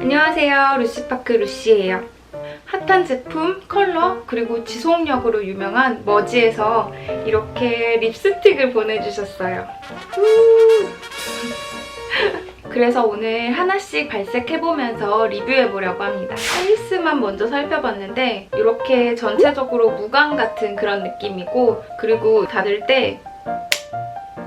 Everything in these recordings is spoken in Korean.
안녕하세요. 루시파크 루시예요. 핫한 제품, 컬러, 그리고 지속력으로 유명한 머지에서 이렇게 립스틱을 보내주셨어요. 후! 그래서 오늘 하나씩 발색해보면서 리뷰해보려고 합니다. 페이스만 먼저 살펴봤는데 이렇게 전체적으로 무광 같은 그런 느낌이고 그리고 닫을 때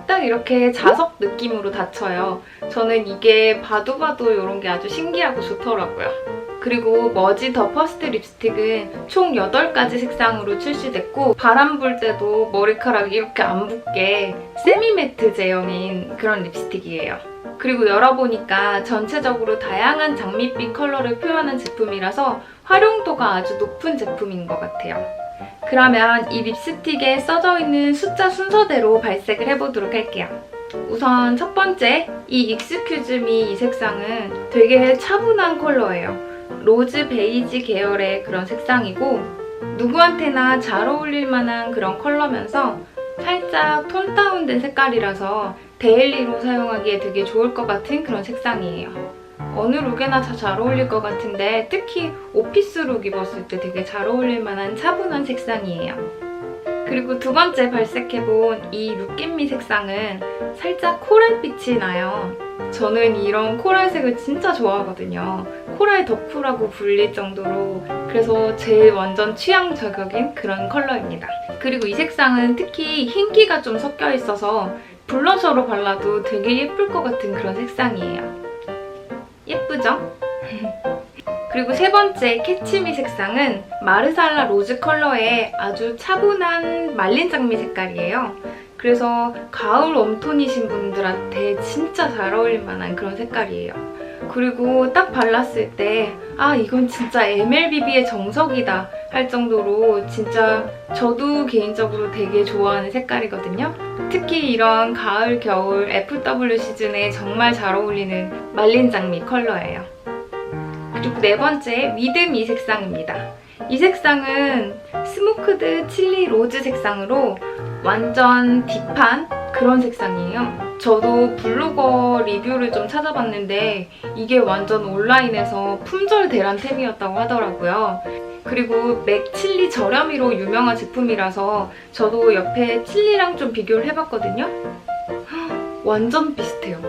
딱 이렇게 자석 느낌으로 닫혀요. 저는 이게 봐도 봐도 이런 게 아주 신기하고 좋더라고요. 그리고 머지 더 퍼스트 립스틱은 총 8가지 색상으로 출시됐고 바람 불 때도 머리카락이 이렇게 안 붙게 세미 매트 제형인 그런 립스틱이에요. 그리고 열어보니까 전체적으로 다양한 장밋빛 컬러를 표현한 제품이라서 활용도가 아주 높은 제품인 것 같아요. 그러면 이 립스틱에 써져 있는 숫자 순서대로 발색을 해보도록 할게요. 우선 첫 번째, 이 익스큐즈미 이 색상은 되게 차분한 컬러예요. 로즈 베이지 계열의 그런 색상이고 누구한테나 잘 어울릴 만한 그런 컬러면서 살짝 톤 다운된 색깔이라서 데일리로 사용하기에 되게 좋을 것 같은 그런 색상이에요. 어느 룩에나 다 잘 어울릴 것 같은데 특히 오피스 룩 입었을 때 되게 잘 어울릴 만한 차분한 색상이에요. 그리고 두 번째 발색해본 이 룩겟미 색상은 살짝 코랄빛이 나요. 저는 이런 코랄색을 진짜 좋아하거든요. 코랄 덕후라고 불릴 정도로 그래서 제 완전 취향 저격인 그런 컬러입니다. 그리고 이 색상은 특히 흰기가 좀 섞여 있어서 블러셔로 발라도 되게 예쁠 것 같은 그런 색상이에요. 예쁘죠? 그리고 세 번째 캐치미 색상은 마르살라 로즈 컬러의 아주 차분한 말린 장미 색깔이에요. 그래서 가을 웜톤이신 분들한테 진짜 잘 어울릴 만한 그런 색깔이에요. 그리고 딱 발랐을 때, 아, 이건 진짜 MLBB의 정석이다 할 정도로 진짜 저도 개인적으로 되게 좋아하는 색깔이거든요. 특히 이런 가을, 겨울 FW 시즌에 정말 잘 어울리는 말린 장미 컬러예요. 그리고 네 번째, 위드미 이 색상입니다. 이 색상은 스모크드 칠리 로즈 색상으로 완전 딥한 그런 색상이에요. 저도 블로거 리뷰를 좀 찾아봤는데 이게 완전 온라인에서 품절 대란템이었다고 하더라고요. 그리고 맥 칠리 저렴이로 유명한 제품이라서 저도 옆에 칠리랑 좀 비교를 해봤거든요. 헉, 완전 비슷해요.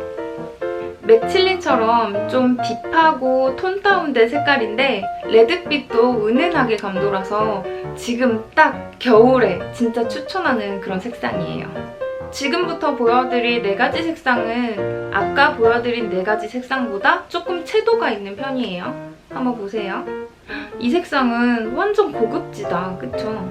맥 칠리처럼 좀 딥하고 톤 다운된 색깔인데 레드빛도 은은하게 감돌아서 지금 딱 겨울에 진짜 추천하는 그런 색상이에요. 지금부터 보여드릴 네 가지 색상은 아까 보여드린 네 가지 색상보다 조금 채도가 있는 편이에요. 한번 보세요. 이 색상은 완전 고급지다, 그쵸?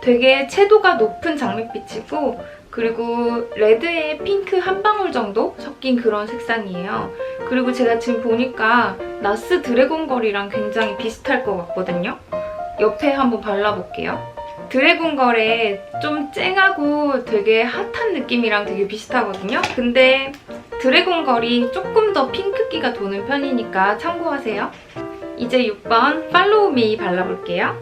되게 채도가 높은 장밋빛이고 그리고 레드에 핑크 한 방울 정도 섞인 그런 색상이에요. 그리고 제가 지금 보니까 나스 드래곤 걸이랑 굉장히 비슷할 것 같거든요. 옆에 한번 발라볼게요. 드래곤걸에 좀 쨍하고 되게 핫한 느낌이랑 되게 비슷하거든요. 근데 드래곤 걸이 조금 더 핑크기가 도는 편이니까 참고하세요. 이제 6번 팔로우 미 발라볼게요.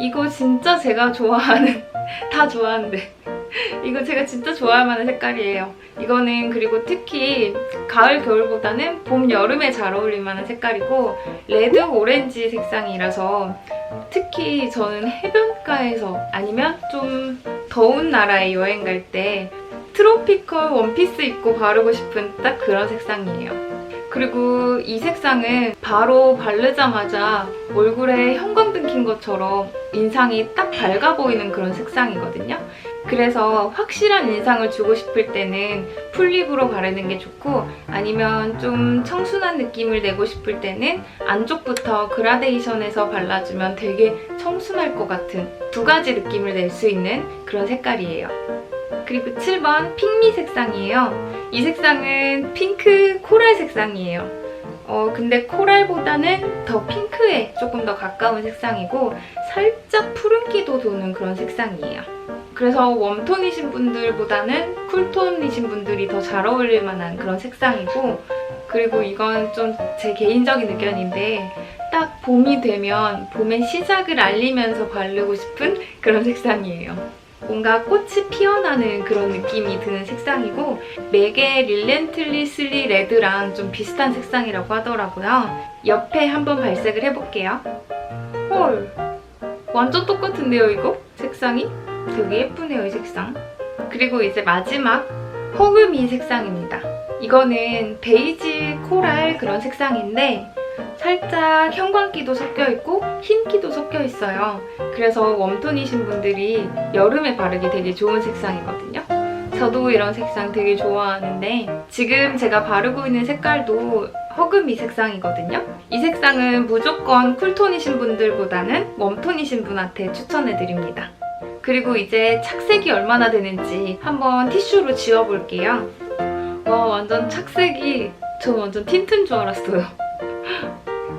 이거 진짜 제가 좋아하는, 다 좋아하는데. 이거 제가 진짜 좋아할 만한 색깔이에요. 이거는 그리고 특히 가을, 겨울보다는 봄, 여름에 잘 어울릴 만한 색깔이고 레드, 오렌지 색상이라서 특히 저는 해변가에서 아니면 좀 더운 나라에 여행 갈 때 트로피컬 원피스 입고 바르고 싶은 딱 그런 색상이에요. 그리고 이 색상은 바로 바르자마자 얼굴에 형광등 킨 것처럼 인상이 딱 밝아 보이는 그런 색상이거든요. 그래서 확실한 인상을 주고 싶을 때는 풀립으로 바르는 게 좋고 아니면 좀 청순한 느낌을 내고 싶을 때는 안쪽부터 그라데이션해서 발라주면 되게 청순할 것 같은 두 가지 느낌을 낼 수 있는 그런 색깔이에요. 그리고 7번 핑미 색상이에요. 이 색상은 핑크 코랄 색상이에요. 어, 근데 코랄보다는 더 핑크에 조금 더 가까운 색상이고 살짝 푸른기도 도는 그런 색상이에요. 그래서 웜톤이신 분들보다는 쿨톤이신 분들이 더 잘 어울릴 만한 그런 색상이고 그리고 이건 좀 제 개인적인 의견인데 딱 봄이 되면 봄의 시작을 알리면서 바르고 싶은 그런 색상이에요. 뭔가 꽃이 피어나는 그런 느낌이 드는 색상이고 맥의 릴렌틀리슬리 레드랑 좀 비슷한 색상이라고 하더라고요. 옆에 한번 발색을 해볼게요. 헐, 완전 똑같은데요 이거? 색상이? 되게 예쁘네요 이 색상. 그리고 이제 마지막 허그미 색상입니다. 이거는 베이지 코랄 그런 색상인데 살짝 형광기도 섞여 있고 흰기도 섞여 있어요. 그래서 웜톤이신 분들이 여름에 바르기 되게 좋은 색상이거든요. 저도 이런 색상 되게 좋아하는데 지금 제가 바르고 있는 색깔도 허금이 색상이거든요. 이 색상은 무조건 쿨톤이신 분들보다는 웜톤이신 분한테 추천해드립니다. 그리고 이제 착색이 얼마나 되는지 한번 티슈로 지워볼게요. 와 완전 착색이 저 완전 틴트인 줄 알았어요.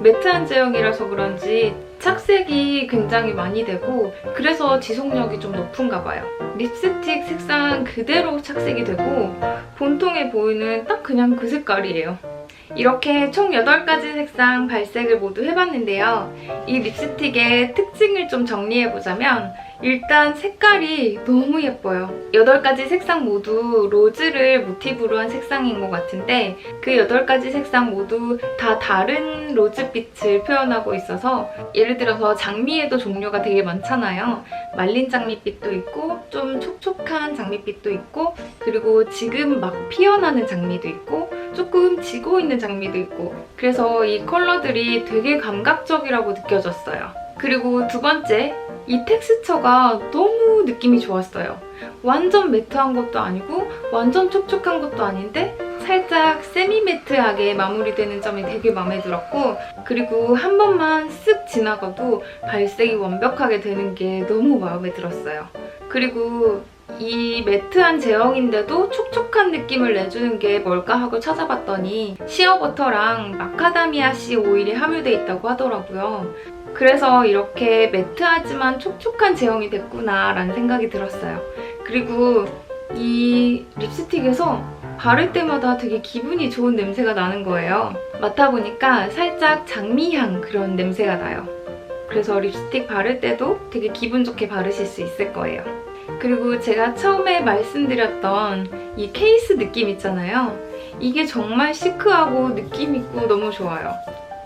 매트한 제형이라서 그런지 착색이 굉장히 많이 되고 그래서 지속력이 좀 높은가 봐요. 립스틱 색상 그대로 착색이 되고 본통에 보이는 딱 그냥 그 색깔이에요. 이렇게 총 8가지 색상 발색을 모두 해봤는데요. 이 립스틱의 특징을 좀 정리해보자면 일단 색깔이 너무 예뻐요. 8가지 색상 모두 로즈를 모티브로 한 색상인 것 같은데 그 8가지 색상 모두 다 다른 로즈빛을 표현하고 있어서 예를 들어서 장미에도 종류가 되게 많잖아요. 말린 장미빛도 있고 좀 촉촉한 장미빛도 있고 그리고 지금 막 피어나는 장미도 있고 조금 지고 있는 장미도 있고 그래서 이 컬러들이 되게 감각적이라고 느껴졌어요. 그리고 두 번째, 이 텍스처가 너무 느낌이 좋았어요. 완전 매트한 것도 아니고 완전 촉촉한 것도 아닌데 살짝 세미 매트하게 마무리되는 점이 되게 마음에 들었고 그리고 한 번만 쓱 지나가도 발색이 완벽하게 되는 게 너무 마음에 들었어요. 그리고 이 매트한 제형인데도 촉촉한 느낌을 내주는 게 뭘까 하고 찾아봤더니 시어버터랑 마카다미아 씨 오일이 함유돼 있다고 하더라고요. 그래서 이렇게 매트하지만 촉촉한 제형이 됐구나 라는 생각이 들었어요. 그리고 이 립스틱에서 바를 때마다 되게 기분이 좋은 냄새가 나는 거예요. 맡아보니까 살짝 장미향 그런 냄새가 나요. 그래서 립스틱 바를 때도 되게 기분 좋게 바르실 수 있을 거예요. 그리고 제가 처음에 말씀드렸던 이 케이스 느낌 있잖아요. 이게 정말 시크하고 느낌 있고 너무 좋아요.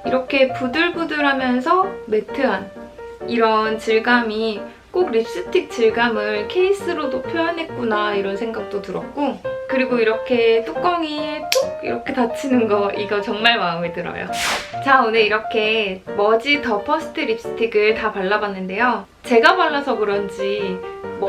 이렇게 부들부들하면서 매트한 이런 질감이 꼭 립스틱 질감을 케이스로도 표현했구나 이런 생각도 들었고 그리고 이렇게 뚜껑이 뚝 이렇게 닫히는 거 이거 정말 마음에 들어요. 자 오늘 이렇게 머지 더 퍼스트 립스틱을 다 발라봤는데요. 제가 발라서 그런지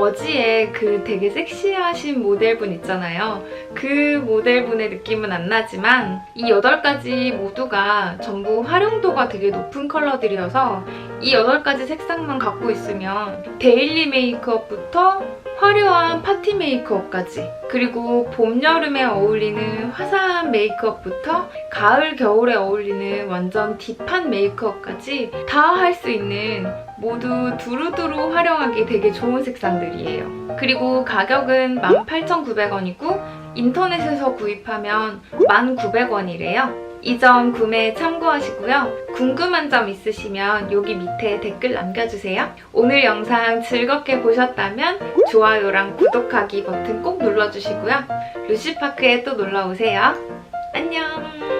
머지의 그 되게 섹시하신 모델분 있잖아요. 그 모델분의 느낌은 안 나지만 이 8가지 모두가 전부 활용도가 되게 높은 컬러들이어서 이 8가지 색상만 갖고 있으면 데일리 메이크업부터 화려한 파티 메이크업까지 그리고 봄, 여름에 어울리는 화사한 메이크업부터 가을, 겨울에 어울리는 완전 딥한 메이크업까지 다 할 수 있는 모두 두루두루 활용하기 되게 좋은 색상들이에요. 그리고 가격은 18,900원이고 인터넷에서 구입하면 1,900원이래요. 이 점 구매 참고하시고요. 궁금한 점 있으시면 여기 밑에 댓글 남겨주세요. 오늘 영상 즐겁게 보셨다면 좋아요랑 구독하기 버튼 꼭 눌러주시고요. 루시파크에 또 놀러오세요. 안녕!